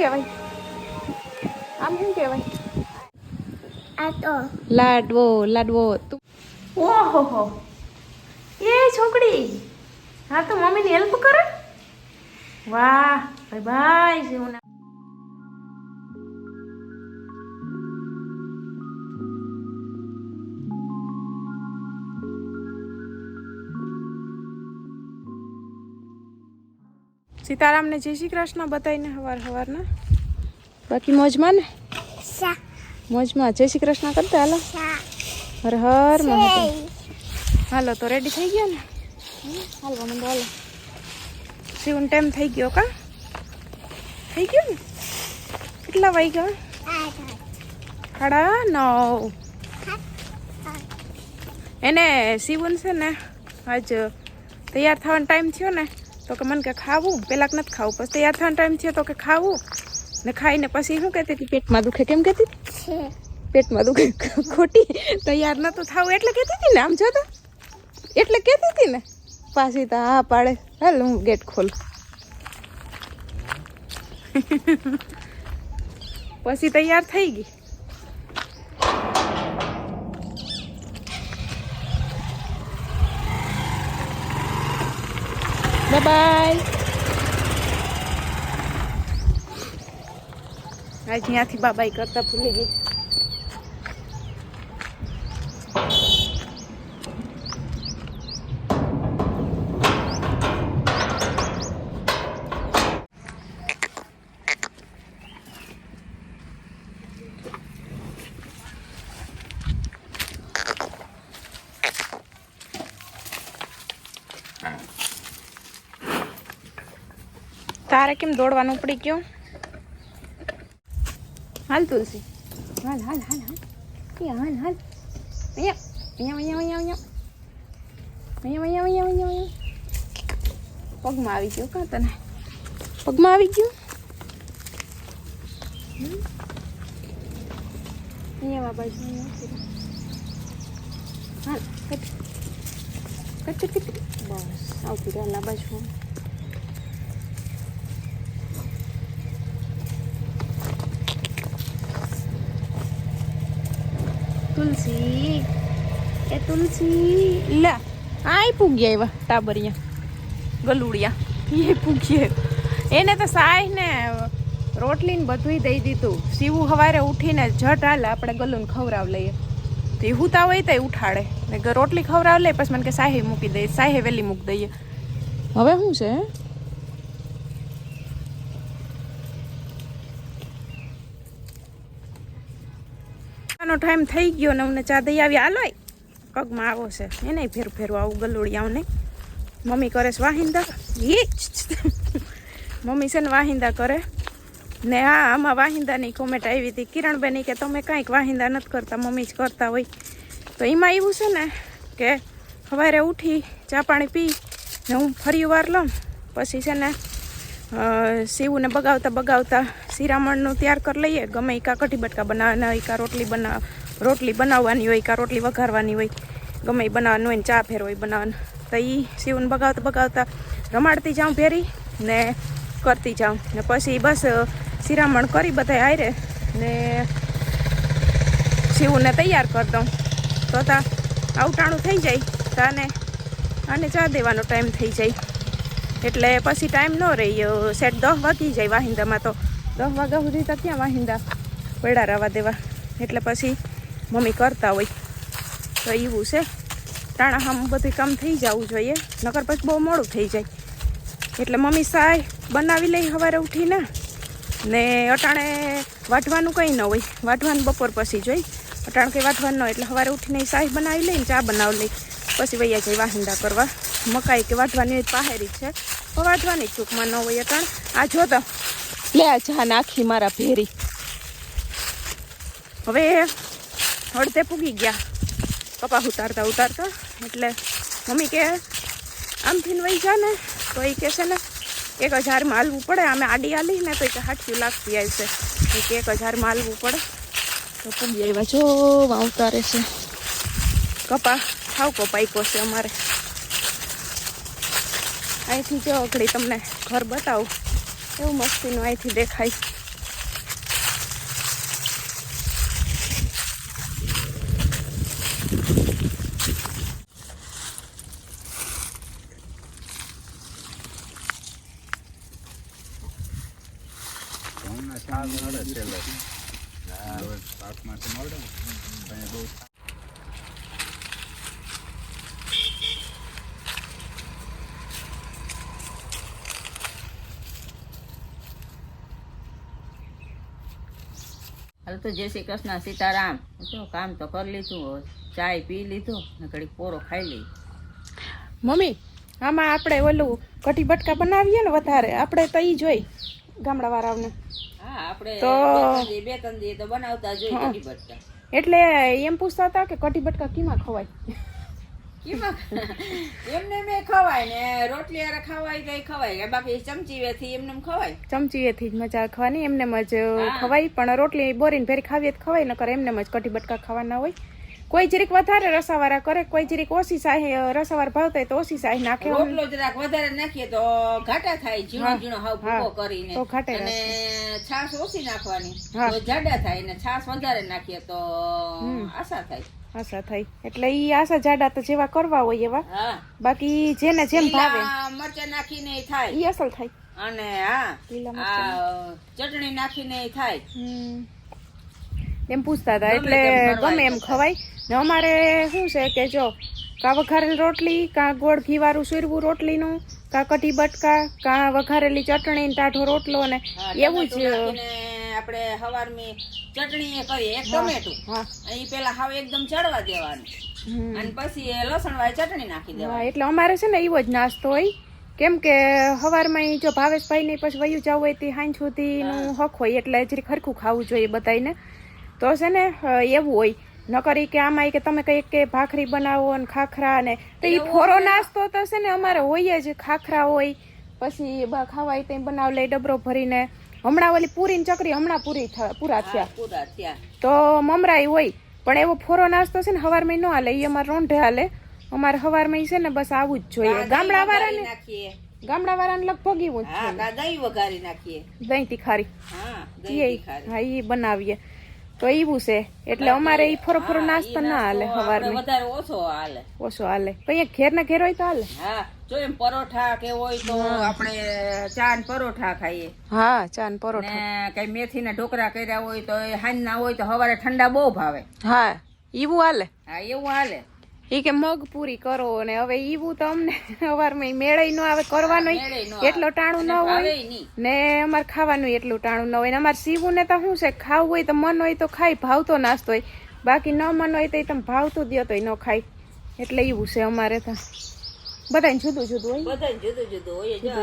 કહેવાય? આમ શું કહેવાય? આ તો લાડવો લાડવો. તું ઓહો હો એ છોકરી. હા તો મમ્મીની હેલ્પ કરે. વાહ ભાઈ ભાઈ શિવના સીતારામને જય શ્રી કૃષ્ણ બતાવીને હવાર હવારના. બાકી મોજમાં ને? મોજમાં. જય શ્રી કૃષ્ણ કરતા હાલો. હર હર મહાદેવ. હાલો તો રેડી થઈ ગયા ને? હાલો મને હાલો. સીવન ટાઈમ થઈ ગયો કા? થઈ ગયો ને? કેટલા વાગ્યા? ખાડા સાડા નવ. એને સીવન છે ને આજ તૈયાર થવાનો ટાઈમ થયો ને તો કે મને કે ખાવું. પેલાક નથી ખાવું પછી તૈયાર થવાનો ટાઈમ થયો તો કે ખાવું. ને ખાઈને પછી શું કહેતી હતી? પેટમાં દુખે કેમ કહેતી હતી? પેટમાં દુખે ખોટી. તૈયાર નતું થવું એટલે કહેતી હતી ને આમ જોતા તો. એટલે કહેતી હતી ને. પાછી તો હા પાડે. હાલ હું ગેટ ખોલ. પછી તૈયાર થઈ ગઈ. બાય. આજ ત્યાંથી બાબાઈ કરતા ભૂલી ગઈ. તારે કેમ દોડવાનું પડી ગયું? હાલ તુલસી. હાલ હાલ હાલ હાલ. એ હાલ હાલ. અહીંયા અહીંયા અહીંયા અહીંયા અહીંયા. અહીંયા અહીંયા અહીંયા અહીંયા પગમાં આવી ગયું કાં તને? પગમાં આવી ગયું? હમ? અહીંયા બાજુ, અહીંયા હાલ, કટ. Cut cut cut. બસ, આવતી રહ્યા બાજુ તુલસી, એ તુલસી. લે, આ પૂગ્યા એવા ટાબરિયા, ગલુડિયા. એ પૂગીએ એને તો સાય ને રોટલીને બધું દઈ દીધું. સીવું સવારે ઉઠીને જટ હાલે, આપણે ગલુને ખવરાવ લઈએ. તો એ હુતા હોય તો ઉઠાડે. ને રોટલી ખવરાવ લે, પછી મને કે સાહે મૂકી દઈએ સાહે વહેલી મૂકી દઈએ. હવે શું છે? આનો ટાઈમ થઈ ગયો ને અમને ચા દઈ આવી. હાલો પગમાં આવો છે. એને ફેર ફેરવા આવું ગલુડિયાઓને મમ્મી કરે છે વાહિંદા. એ મમ્મી છે ને વાહિંદા કરે. ને હા આમાં વાહિંદાની કોમેન્ટ આવી હતી. કિરણબેની કે, તમે કાંઈક વાહિંદા નથી કરતા, મમ્મી જ કરતા હોય. તો એમાં એવું છે ને કે, સવારે ઉઠી, ચા પાણી પી ને હું ફરી વાર લઉં. પછી છે ને સીવુંને બગાવતા બગાવતા શિરામણનું તૈયાર કરી લઈએ. ગમે એ કા કઢી બટકા બનાવવાના હોય કા રોટલી બનાવ રોટલી બનાવવાની હોય કા રોટલી વઘારવાની હોય, ગમે એ બનાવવાનું હોય ને ચા ફેર હોય બનાવવાનું. તો એ સીવુંને બગાવતા બગાવતા રમાડતી જાઉં ફેરી ને કરતી જાઉં. ને પછી બસ શિરામણ કરી બધા આયરે ને શિવુંને તૈયાર કરી દઉં. તો તા આવટાણું થઈ જાય. તાને, આને ચા દેવાનો ટાઈમ થઈ જાય. એટલે પછી ટાઈમ ન રહ્યો. સેટ દસ વાગી જાય વાહિંદામાં તો. દસ વાગ્યા સુધી તો ક્યાં વાહિંદા પડ્યા રહેવા દેવા? એટલે પછી મમ્મી કરતા હોય. તો એવું છે. ટાણા હામ બધું કામ થઈ જવું જોઈએ. નકર પછી બહુ મોડું થઈ જાય. એટલે મમ્મી સાય બનાવી લઈ સવારે ઉઠીને. ને અટાણે વાટવાનું કંઈ ન હોય. વાટવાનું બપોર પછી જોઈ અટાણે કંઈ વાટવાનું ન હોય એટલે સવારે ઉઠીને સાય બનાવી લઈને ચા બનાવી લઈ. પછી વૈયા જાય વાહિંદા કરવા. મકાઈ કે વાટવાની પાહેરી છે. પણ વાટવાની ચૂકમાં ન હોય અટાણ આ જો તો લે આ ચા નાખી મારા ભેરી. હવે અડધે પૂગી ગયા. કપા ઉતારતા ઉતારતા એટલે મમ્મી કે આમથી વહી જા ને તો એ કહે છે ને એક હજારમાં હાલવું પડે અમે આડી હાલી ને તો એ હાઠ્યું લાગતી આવશે એક એક હજારમાં હાલવું પડે. તો પૂગી આવ્યા જો વાં રહેશે. કપા ખાવ કપાઈ છે અમારે. અહીંથી જો અઘડી તમને ઘર બતાવું. એવું મસ્તીનું અહીંથી દેખાય હમણાં શાક મળે છેલ્લે હવે પાકમાં તો મળે ને અહીંયા બહુ હાલ તો જય શ્રી કૃષ્ણ સીતારામ. જો કામ તો કરી લીધું ચાય પી લીધું ને ઘડીક પોરો ખાઈ લઈ. મમ્મી આમાં આપણે ઓલું કઢી બટકા બનાવીએ ને વધારે આપણે તો ઈ જોઈ ગામડાવાળાઓને હા આપણે તો- બે ત્રણ બે ત્રણ દી તો બનાવતા જોઈ હા. કઢી બટકા. એટલે એમ પૂછતા હતા કે કઢી બટકા કીમાં ખવાય? એમને મેં ખવાય ને રોટલી આરે ખવાય ગઈ ખવાય? બાકી ચમચી વેથી એમને એમ ખવાય? વેથી જ મજા ખાવાની એમને જ ખવાય પણ રોટલી બોરીને ફેરી ખાવીએ ખવાય ખવાય કરે એમને જ કઢી બટકા ખાવાના હોય. કોઈ જરીક વધારે રસાવાળા કરે કોઈ જરીક ઓછી સાહી રસાવાળા ભાવતા તો ઓછી સાહી નાખે. રોટલો જરાક વધારે નાખીએ તો ઘાટા થાય ઝીણો ઝીણો હાવ ભૂકો કરીને. તો ઘાટે અને છાશ ઓછી નાખવાની. તો જાડા થાય ને છાશ વધારે નાખીએ તો આશા થાય. આશા થાય. એટલે ઈ આશા જાડા તો જેવા કરવા હોય એવા. બાકી જેને જેમ ભાવે. મરચા મરચાં નાખીને થાય. ઈ અસલ થાય. અને હા ચટણી નાખીને થાય. એમ પૂછતા હતા એટલે ગમે એમ ખવાય. ને અમારે શું છે કે જો કાં વઘારેલ રોટલી કાં ગોળ ઘીવાળું સુરવું રોટલીનું કાં કઢી બટકા કાં વઘારેલી ચટણી ટાઢો રોટલો ને એવું જ આપણે હવારની ચટણી એ કરીએ એક ટમેટું. હા. એ પેલા હાવ એકદમ ચડવા દેવાનું. અને પછી એ લસણ વાળી ચટણી નાખી દેવા દેવાની. એટલે અમારે છે ને એવો જ નાસ્તો હોય. કેમ કે સવારમાં જો ભાવેશભાઈ ને પછી વયું જવું હોય તે સાંજ સુધીનું હક હોય એટલે જરી ખરખું ખાવું જોઈએ બધાને તો છે ને એવું હોય. નકર કે આમાં કે તમે કઈ કે ભાખરી બનાવો ને ખાખરા ને તો એ ફોરો નાસ્તો તો છે ને અમારે હોય જ ખાખરા હોય પછી બ- ખાવાય તે બનાવ લે ડબરો ભરીને. હમણાં ઓલી પૂરી ને ચકરી હમણાં પૂરી પૂરા થયા. તો મમરાઈ હોય પણ એવો ફોરો નાસ્તો છે ને હવારમાં ન હાલે એ અમારે રોંઢે હાલે. અમારે હવારમાં છે ને બસ આવું જ જોઈએ. ગામડા વાળાને ગામડા વાળાને લગભગ એવું જ દહીં વઘારી નાખીએ. દહીં તીખારી. હા એ બનાવીએ. તો એવું છે. એટલે અમારે ઈ ફરો ફરો નાસ્તો ના હાલે નાસ્તો વધારે ઓછો હાલે. ઓછો હાલે. કઈ ઘેર ના ઘેર હોય તો હાલે? હા જો એમ પરોઠા કે હોય તો આપણે ચા ને પરોઠા ખાઈએ. હા ચા ને પરોઠા. કઈ મેથી ના ઢોકરા કર્યા હોય તો એ હાંજ ના હોય તો સવારે ઠંડા બહુ ભાવે. હા એવું હાલે? હા એવું હાલે. ઈ કે મગ પૂરી કરો ને હવે ઈવું તો અમને અવારમાં મેળે નો આવે કરવાનો એટલો ટાણું ન હોય ને અમારે ખાવાનું એટલું ટાણું ન હોય ને અમારે સીવું ને તો શું છે ખાવું હોય તો મન હોય તો ખાય ભાવતો નાસ્તો હોય. બાકી ન મન હોય તો તમે ભાવતું દો તો ન ખાય. એટલે એવું છે અમારે તો. બધાને જુદું જુદું હોય. બધા જુદું જુદું હોય જો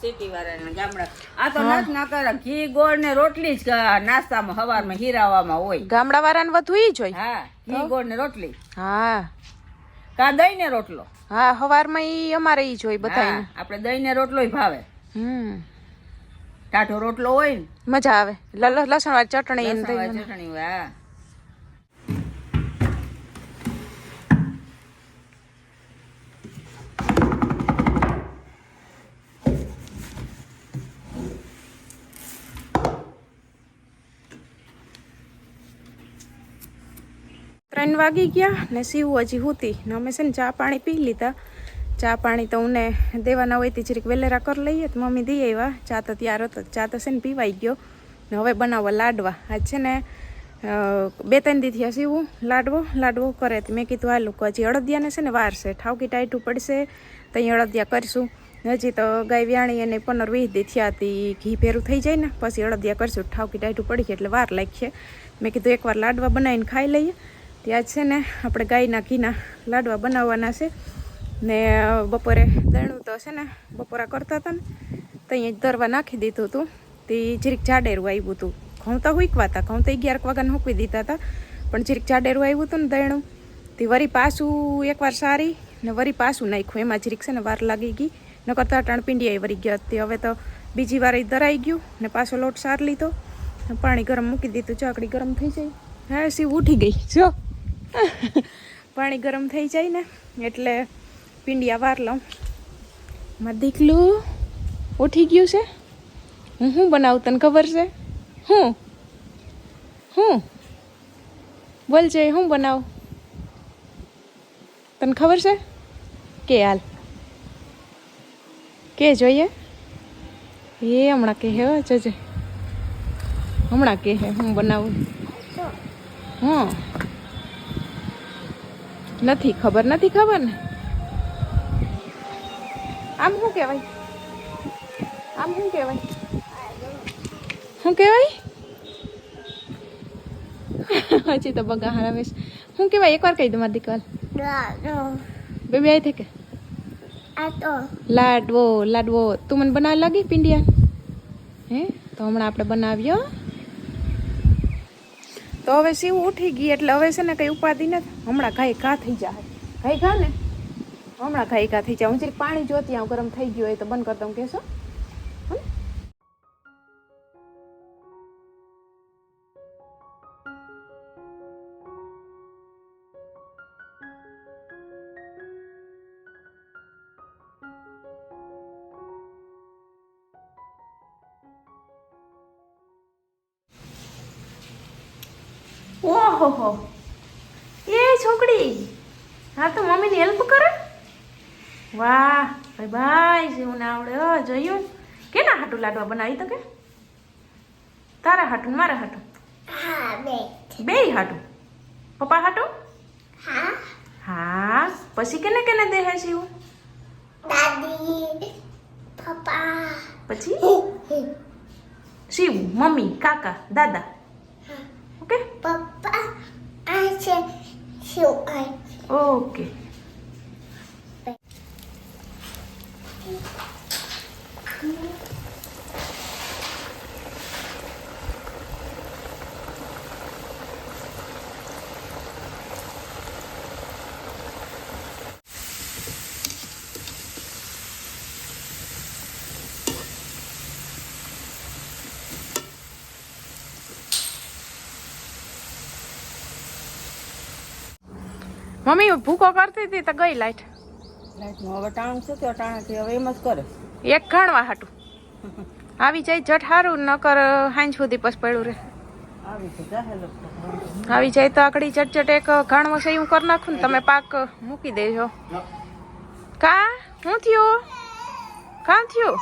સિટી વાળા ગામડા. આ તો નાચ ના કરે ઘી ગોળ ને રોટલી જ નાસ્તામાં હવારમાં હીરાવામાં હોય. ગામડા વાળાને વધુ ઈ જ હોય. હા ઘી ગોળ ને રોટલી. હા. કા દહીં ને રોટલો? હા હવારમાં ઈ અમારે ઈ જ હોય બધા આપણે દહીં ને રોટલો ભાવે. હમ. ટાઢો રોટલો હોય ને. મજા આવે. લસણ વાળી ચટણી. ચટણી હોય હા. ત્રણ વાગી ગયા ને સીવું હજી હુતી. ને અમે છે ને ચા પાણી પી લીધા. ચા પાણી તો ઉને દેવાના હોય તે જરીક વેલેરા કરી લઈએ તો મમ્મી દઈ આવ્યા ચા તો ત્યાર હતો. ચા તો છે ને પીવાઈ ગયો. ને હવે બનાવવા લાડવા. આજ છે ને બે ત્રણ દી થયા સીવું લાડવો. લાડવો કરે તો મેં કીધું આ લોકો હજી અડદિયાને છે ને વારશે ઠાવકી ટાઈટું પડશે, તો અહીં અડદિયા કરીશું. હજી તો ગાય વ્યાણી અને પંદર વીસ દી થયા હતી ઘી ભેરું થઈ જાય ને, પછી અડદિયા કરશું. ઠાવકી ટાઈટું પડી એટલે વાર લાગશે. મેં કીધું એકવાર લાડવા બનાવીને ખાઈ લઈએ. ત્યાં છે ને આપણે ગાયના ઘીના લાડવા બનાવવાના છે. ને બપોરે દણું તો છે ને, બપોરા કરતા હતા ને, તો અહીંયા દરવા નાખી દીધું હતું. તે જરીક જાડેરું આવ્યું હતું. ઘઉં તો હુંકવા હતા. ઘઉં તો અગિયાર વાગ્યાને હૂકવી દીધા હતા. પણ જરીક જાડેરું આવ્યું હતું ને દયણું તે વરી પાછું એકવાર સારી ને વરી પાછું નાખ્યું. એમાં જરીક છે ને વાર લાગી ગઈ. નકર તો અટાણ પિંડિયા વરી ગયા હતી. હવે તો બીજી વાર એ દરાઈ ગયું ને પાછો લોટ સાર લીધો. ને પાણી ગરમ મૂકી દીધું. ચાકડી ગરમ થઈ જાય. હા સી ઉઠી ગઈ. જો. પાણી ગરમ થઈ જાય ને એટલે પિંડિયા વાર લઉં. માં દીકલું ઉઠી ગયું છે. હું શું બનાવું તને ખબર છે? હું? હું? બોલ જય હું બનાવું? તને ખબર છે? કે હાલ? કે જોઈએ? એ હમણાં કે હે જજે. હમણાં કે હે હું બનાવું? હં. નથી ખબર નથી ખબર ને? આમ શું કહેવાય? આમ શું કહેવાય? શું કહેવાય? હજી તો બગા હરાવે શું કહેવાય? એકવાર કહી દો મારી દીકરા બેબી આવી થઈ કે? લાડવો લાડવો. તું મને બનાવવા લાગી પિંડિયા હે? તો હમણાં આપણે બનાવ્યો તો હવે શિવ ઉઠી ગઈ એટલે હવે છે ને કઈ ઉપાધિ નથી. હમણાં ઘાય ઘા થઈ જાય. ઘાય ઘા ને? હમણાં ઘાય ઘા થઈ જાય. હું પાણી જોતી આવું ગરમ થઈ ગયું હોય તો બંધ કરતા હું કહેશો ઓહો હો એ છોકરી હા તો મમ્મીની હેલ્પ કરે? વાહ ભાઈ ભાઈ જેવું ના આવડે. હો જોયું. કેના હાટું લાડવા બનાવી તો કે તારા હાટું મારા હાટું? બે. બે હાટું? પપ્પા હાટું? હા. પછી કેને કેને દેહે દાદી પપ્પા. પછી? શિવ મમ્મી કાકા દાદા. okay. મમ્મી ભૂકો કરતી હતી તો ગઈ લાઈટ. લાઈટનું હવે ટાણું છે તો ટાણાથી હવે એમ જ કરે. એક ઘણવા હાટું. આવી જાય જટ હારું નકર હાંજ સુધી પસ પડ્યું રે. આવી તો જાહે આવી જાય તો આકડી ચટચટ એક ઘાણવો છે હું કરી નાખું ને તમે પાક મૂકી દેજો. કા? શું થયું? કા થયું?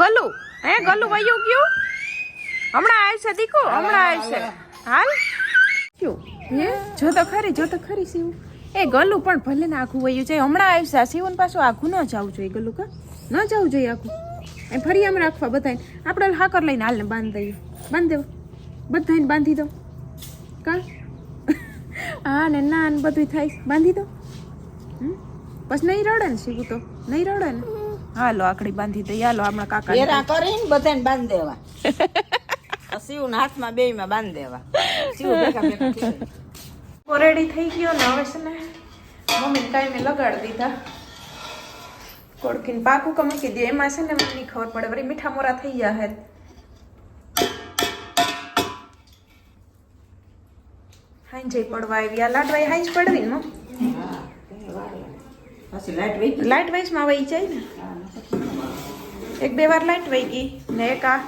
ગલું? હે ગલું વયું ગયું? હમણાં આવશે દીકુ હમણાં આવશે હાલ? થયું હે જો તો ખરી જો તો ખરી શિવ. એ ગલું પણ ભલે ને આખું વયું જાય. હમણાં આવશે આ શિવન પાછું આખું ન જવું જોઈએ ગલું, કા? ન જવું જોઈએ આખું. એ ફરી આમ રાખવા બધાને આપણે હાકર લઈને હાલને બાંધી દઈએ. બાંધી દેવો. બધાને બાંધી દો. કા? હા, ને ના, ને બધું થાય. બાંધી દો? પછી નહીં રડે ને શીવું તો. નહીં રડે ને. હાલો, આકડી બાંધી દઈએ. હાલો હમણાં કાકા એરા કરીને બધાને બાંધી દેવા. શિવના હાથમાં બેયમાં બાંધી દેવા. શિવ ભેગા ભેગા થઈ જાય. રેડી થઈ ગયો ને હવે છે ને મમ્મી કાંઈ લગાડી દીધા. કોડકીને પાકું કમી કીધું એમાં છે ને મને ખબર પડે, વળી મીઠા મોરા થઈ ગયા હે હાંજે પડવા આવી. આ લાડવાઈ હાંજ પડવી ને. લાઇટ વાઇસમાં વહી જાય ને? એક બે વાર લાઇટ વહી ગઈ ને એક આ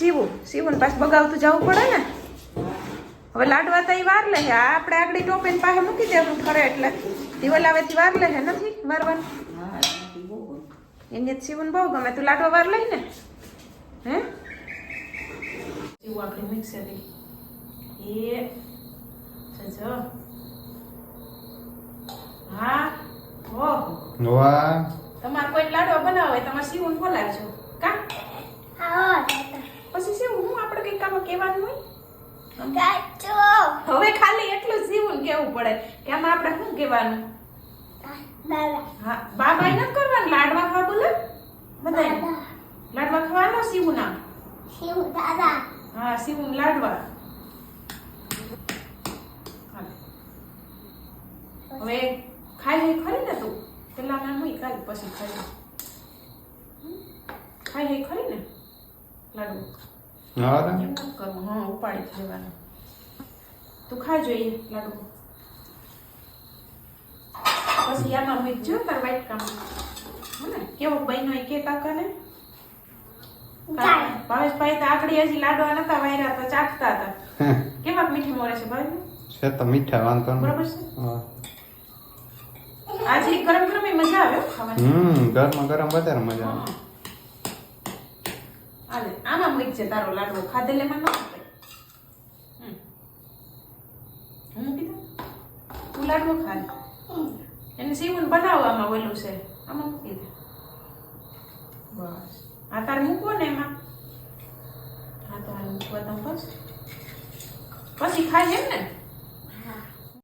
સીવું. સીવું પાછું બગાવતું જવું પડે ને? હવે લાડવા તો વાર લે હે આ આપણે આગળ ટોપેન પાસે મૂકી દેવું ખરે એટલે. દિવાલ આવે થી વાર લે નથી વારવાનું? હા. એને જ સીવું બહુ ગમે. તું લાડવા વાર લઈ ને. હે? સીવું આપણે મિક્સર એ જો હા ઓહો વાહ. તમારે કોઈ લાડવા બનાવો હોય તમારે સીવું બોલાવજો. કા? હા પછી સીવું. હું આપણે કઈ કામ કહેવાનું હોય? હવે ખાલી એટલું જ સીવું કેવું પડે. કે આમાં આપણે શું કહેવાનું? હા બાબા ન કરવાનું લાડવા ખાવા બોલે? બધા લાડવા ખાવાનો શિવું નામ? શું દાદા. હા શિવું લાડવા. હવે ખાઈ લઈ ખરી ને તું? પેલા મેં હું કાલ પછી ખાઈ? ખાઈ લઈ ખરી ને? લાડુ. હા કરવું હા. ઉપાડી જ તું ખા જોઈએ લાડુ. પછી આમાં મૂકજો તાર વાઈટ કામ. હે કેવો બન્યો એ કે કાકા ભાવેશભાઈ તો આકડી હજી લાડવા નતા વાયરા તો ચાખતા હતા. કેવા મીઠી મોરે છે ભાઈ છે તો મીઠા વાંધો બરાબર છે? આજે ગરમ ગરમ મજા આવે ખાવાની. હમ ગરમ ગરમ વધારે મજા આવે. ઠીક છે, તારો લાડવો ખાધેલે મને. ન આપે હું કીધું તું લાડવો ખાને એને સીવન બનાવવામાં ઓલું છે. આમાં મૂકી દે. બસ. આ તાર મૂકવો ને એમાં. હા તો મૂકવા તમે પછી ખાય એમ ને?